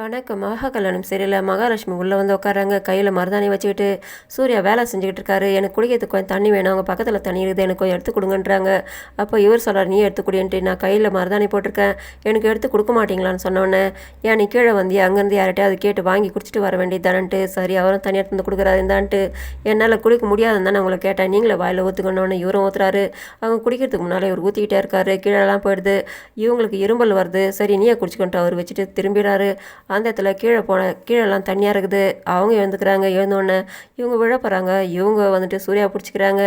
வணக்கம். மகா கல்யாணம் சரியில்லை மகாலட்சுமி உள்ளே வந்து உட்காராங்க கையில் மருதாணி வச்சுக்கிட்டு சூர்யா வேலை செஞ்சுக்கிட்டு இருக்காரு எனக்கு குடிக்கிறதுக்கு கொஞ்சம் தண்ணி வேணும். அவங்க பக்கத்தில் தண்ணி இருக்குது. எனக்கு கொஞ்சம் எடுத்து கொடுங்கன்றாங்க. அப்போ இவர் சொல்கிறார் நீ எடுத்து நான் கையில் மருதாணி போட்டிருக்கேன். எனக்கு எடுத்து கொடுக்க மாட்டீங்களான்னு சொன்னோன்னே ஏன் நீ கீழே வந்து அங்கேருந்து யார்கிட்டயும் அது கேட்டு வாங்கி குடிச்சிட்டு வர வேண்டியதானன்ட்டு சரி அவரும் தண்ணி எடுத்து வந்து கொடுக்குறாரு. இந்தான்ட்டு. என்னால் குடிக்க முடியாதுன்னு தானே உங்களை கேட்டேன். நீங்களே வாயில் ஊற்றுக்கணுன்னு இவரும் ஊற்றுறாரு அவங்க குடிக்கிறதுக்கு முன்னால் இவர் ஊற்றிக்கிட்டே இருக்காரு. கீழெல்லாம் போயிடுது. இவங்களுக்கு இரும்பல் வருது. சரி நீயே குடிச்சுக்கொண்டு அவர் வச்சுட்டு திரும்பிடுறாரு. அந்த இடத்துல கீழே போன கீழெல்லாம் தண்ணியாக இருக்குது. அவங்க எழுந்துக்கிறாங்க. எழுந்தோடனே இவங்க விழ போகிறாங்க இவங்க வந்துட்டு சூர்யா பிடிச்சிக்கிறாங்க.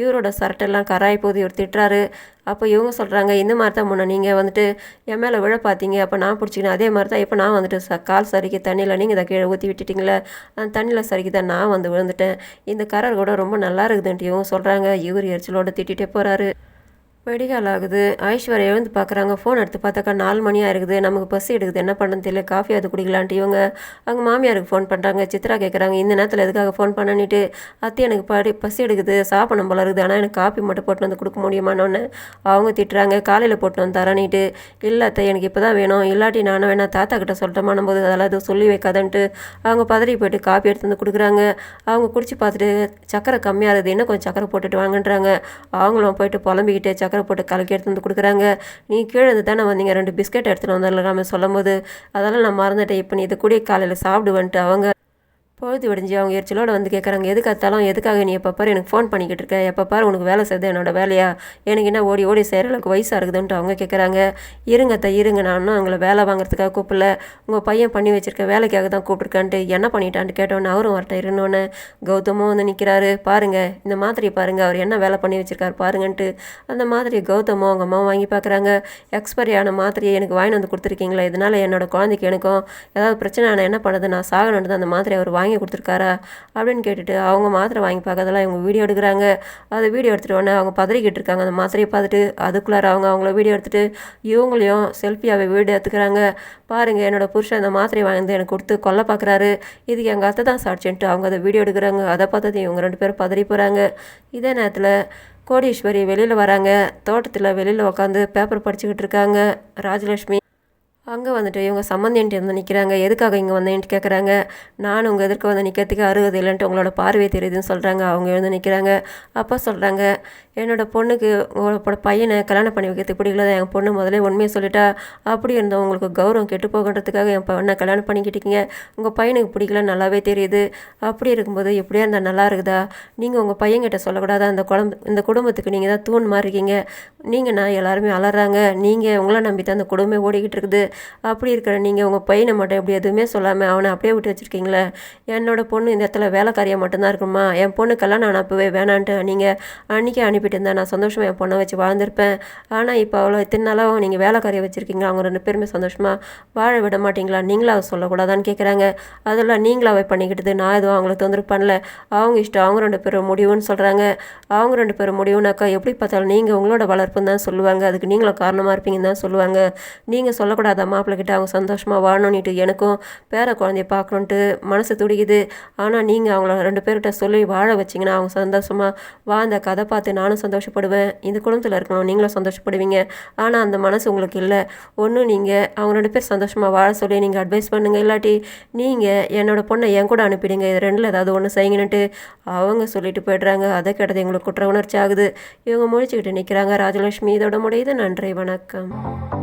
இவரோட சரட்டெல்லாம் கராய் போது இவர் திட்டுறாரு. அப்போ இவங்க சொல்கிறாங்க இந்த மாதிரி தான் முன்ன நீங்கள் வந்துட்டு என் மேலே விழ பார்த்தீங்க அப்போ நான் பிடிச்சிக்கினேன். அதே மாதிரி தான் இப்போ நான் வந்துட்டு ச கால் சரிக்கு தண்ணியில் நீங்கள் இதை கீழே ஊற்றி விட்டுட்டிங்களே. அந்த தண்ணியில் சரிக்கு தான் நான் வந்து விழுந்துட்டேன். இந்த கரர் கூட ரொம்ப நல்லா இருக்குதுன்ட்டு இவங்க சொல்கிறாங்க இவர் எரிச்சலோடு திட்டிகிட்டே போகிறாரு வெடிகால் ஆகுது ஐஸ்வர்யா எழுந்து பார்க்குறாங்க ஃபோன் எடுத்து பார்த்தாக்கா நாலு மணியாக இருக்குது நமக்கு பசி எடுக்குது. என்ன பண்ணுறது தெரியல. காஃபி அது குடிக்கலான்ட்டு இவங்க அவங்க மாமியாருக்கு ஃபோன் பண்ணுறாங்க சித்ரா கேட்குறாங்க இந்த நேரத்தில் எதுக்காக ஃபோன் பண்ணனிட்டு அத்தை எனக்கு படி பசி எடுக்குது. சாப்பிடணும் போல இருக்குது. ஆனால் எனக்கு காஃபி மட்டும் போட்டு வந்து கொடுக்க முடியுமானோன்னு அவங்க திட்டுறாங்க. காலையில் போட்டு வந்து தரணிட்டு இல்லை அத்தை எனக்கு இப்போ தான் வேணும். இல்லாட்டி நானும் வேணா தாத்தா கிட்ட சொல்லிட்டோமான போது அதெல்லாம் எதுவும் சொல்லி வைக்காதன்ட்டு அவங்க பதறி போயிட்டு காஃபி எடுத்து வந்து கொடுக்குறாங்க. அவங்க குடிச்சு பார்த்துட்டு சக்கரை கம்மியாக இருக்குது. இன்னும் கொஞ்சம் சக்கரை போட்டுட்டு வாங்கன்றாங்க. அவங்களும் போயிட்டு புலம்பிக்கிட்டு சக்கரை போட்டு கலக்கி எடுத்து வந்து கொடுக்குறாங்க. நீ கீழே இருந்து தானே வந்தீங்க ரெண்டு பிஸ்கட் எடுத்துகிட்டு வந்துடலாமே சொல்லும்போது அதெல்லாம் நான் மறந்துட்டேன். இப்போ நீ இதை கூடிய காலையில் சாப்பிடுவேன்ட்டு அவங்க பொழுது விடிஞ்சு அவங்க எரிச்சலோடு வந்து கேட்குறாங்க எதுக்கு அத்தாலும் எதுக்காக நீ எப்போ பாரு எனக்கு ஃபோன் பண்ணிக்கிட்டு இருக்க? எப்போ பாரு உனக்கு வேலை செய்யுது என்னோட வேலையா? எனக்கு என்ன ஓடி ஓடி செய்கிற அளவுக்கு வயசாக இருக்குதுன்ட்டு அவங்க கேட்குறாங்க இருங்க அத்தை இருங்க. நான் இன்னும் அவங்கள வேலை வாங்குறதுக்காக கூப்பிடல. உங்கள் பையன் பண்ணி வச்சுருக்க வேலைக்காக தான் கூப்பிட்ருக்கான்ட்டு என்ன பண்ணிட்டான்ட்டு கேட்டோன்னே அவரும் வரட்ட இருந்தோன்னே கௌதமும் வந்து நிற்கிறாரு பாருங்க இந்த மாதிரி பாருங்கள் அவர் என்ன வேலை பண்ணி வச்சிருக்காரு பாருங்கன்ட்டு அந்த மாதிரி கௌதமும் அவங்க அம்மாவும் வாங்கி பார்க்குறாங்க எக்ஸ்பைரி ஆன மாத்திரையை எனக்கு வாங்கி வந்து கொடுத்துருக்கீங்களா. இதனால என்னோடய குழந்தைக்கு எனக்கும் ஏதாவது பிரச்சனை நான் என்ன பண்ணுறது நான் சாகணுன்றது அந்த மாதிரி அவர் வாங்கி கொடுத்துருக்காரா அப்படின்னு கேட்டுட்டு அவங்க மாத்திரை வாங்கி பார்க்கறதெல்லாம் இவங்க வீடியோ எடுக்கிறாங்க. அதை வீடியோ எடுத்துகிட்டு உடனே அவங்க பதறிக்கிட்டு இருக்காங்க. அந்த மாத்திரையை பார்த்துட்டு அதுக்குள்ளார அவங்க அவங்கள வீடியோ எடுத்துகிட்டு இவங்களையும் செல்ஃபியாகவே வீடியோ எடுத்துக்கிறாங்க. பாருங்கள் என்னோட புருஷன் அந்த மாத்திரையை வாங்கி எனக்கு கொடுத்து கொல்ல பார்க்குறாரு. இதுக்கு எங்கள் அத்தை தான் சாட்சின்ட்டு அவங்க அதை வீடியோ எடுக்கிறாங்க. அதை பார்த்தது இவங்க ரெண்டு பேரும் பதறி போகிறாங்க இதே நேரத்தில் கோடீஸ்வரி வெளியில் வராங்க. தோட்டத்தில் வெளியில் உட்காந்து பேப்பர் படிச்சுக்கிட்டு இருக்காங்க. ராஜலட்சுமி அங்கே வந்துட்டு இவங்க சம்மந்தின்ட்டு வந்து நிற்கிறாங்க எதுக்காக இங்கே வந்தேன்ட்டு கேட்குறாங்க நான் உங்கள் எதிர்க்க வந்து நிற்கிறதுக்கு அருகது இல்லைன்ட்டு உங்களோட பார்வை தெரியுதுன்னு சொல்கிறாங்க அவங்க எழுந்து நிற்கிறாங்க அப்போ சொல்கிறாங்க என்னோடய பொண்ணுக்கு உங்களோட பையனை கல்யாணம் பண்ணி வைக்கிறது பிடிக்கல என் பொண்ணு முதல்ல உண்மையை சொல்லிட்டா அப்படி இருந்தோம் உங்களுக்கு கௌரவம் கெட்டு போகன்றதுக்காக என் பையனை கல்யாணம் பண்ணிக்கிட்டீங்க உங்கள் பையனுக்கு பிடிக்கல நல்லாவே தெரியுது. அப்படி இருக்கும்போது எப்படியா இருந்தால் நல்லா இருக்குதா? நீங்கள் உங்கள் பையன்கிட்ட சொல்லக்கூடாதா? அந்த குழம்பு இந்த குடும்பத்துக்கு நீங்கள் தான் தூண் மாதிரி இருக்கீங்க. நீங்கள் நான் எல்லாருமே அலறாங்க. நீங்கள் உங்களை நம்பி தான் அந்த குடும்பமே ஓடிக்கிட்டு இருக்குது. அப்படி இருக்கிற நீங்கள் உங்கள் பையனை மட்டும் எப்படி எதுவுமே சொல்லாமல் அவனை அப்படியே விட்டு வச்சுருக்கீங்களே? என்னோட பொண்ணு இந்த இடத்துல வேலைக்காரியாக மட்டும்தான் இருக்குமா? என் பொண்ணு கல்யாணம் ஆனால் அப்போவே வேணான்ட்டு நீங்கள் அன்றைக்கி அனுப்பிட்டு இருந்தேன் நான் சந்தோஷமாக என் பொண்ணை வச்சு வாழ்ந்திருப்பேன். ஆனால் இப்போ அவ்வளோ இத்தனை நாளாக நீங்கள் வேலைக்காரியை வச்சுருக்கீங்களா? அவங்க ரெண்டு பேருமே சந்தோஷமாக வாழ விட மாட்டீங்களா? நீங்களாக அதை சொல்லக்கூடாதான்னு கேட்குறாங்க அதெல்லாம் நீங்களாவே பண்ணிக்கிட்டது. நான் எதுவும் அவங்கள தொந்தரவு பண்ணல. அவங்க இஷ்டம். அவங்க ரெண்டு பேரும் முடிவுன்னு சொல்கிறாங்க அவங்க ரெண்டு பேரும் முடிவுனாக்கா எப்படி பார்த்தாலும் நீங்கள் உங்களோட வளர்ப்புன்னு தான் சொல்லுவாங்க. அதுக்கு நீங்களும் காரணமாக இருப்பீங்கன்னு தான் சொல்லுவாங்க. நீங்கள் சொல்லக்கூடாத. மாப்பிள்ளைகிட்ட அவங்க சந்தோஷமாக வாழணுன்னுட்டு எனக்கும் பேர குழந்தைய பார்க்கணுன்ட்டு மனசு துடிக்குது. ஆனால் நீங்கள் அவங்கள ரெண்டு பேர்கிட்ட சொல்லி வாழ வச்சிங்கன்னா அவங்க சந்தோஷமாக வாழ்ந்த கதை பார்த்து நானும் சந்தோஷப்படுவேன். இந்த குடும்பத்தில் இருக்கணும் நீங்களும் சந்தோஷப்படுவீங்க. ஆனால் அந்த மனசு உங்களுக்கு இல்லை. ஒன்று நீங்கள் அவங்க ரெண்டு பேர் சந்தோஷமாக வாழ சொல்லி நீங்கள் அட்வைஸ் பண்ணுங்கள் இல்லாட்டி நீங்கள் என்னோடய பொண்ணை என் கூட அனுப்பிடுங்க. இது ரெண்டில் ஏதாவது ஒன்று செய்யுங்கன்னுட்டு அவங்க சொல்லிட்டு போய்ட்றாங்க. அதை கேட்டது எங்களுக்கு குற்ற உணர்ச்சி ஆகுது. இவங்க முழிச்சுக்கிட்டு நிற்கிறாங்க ராஜலட்சுமி இதோட முடியுது. நன்றி வணக்கம்.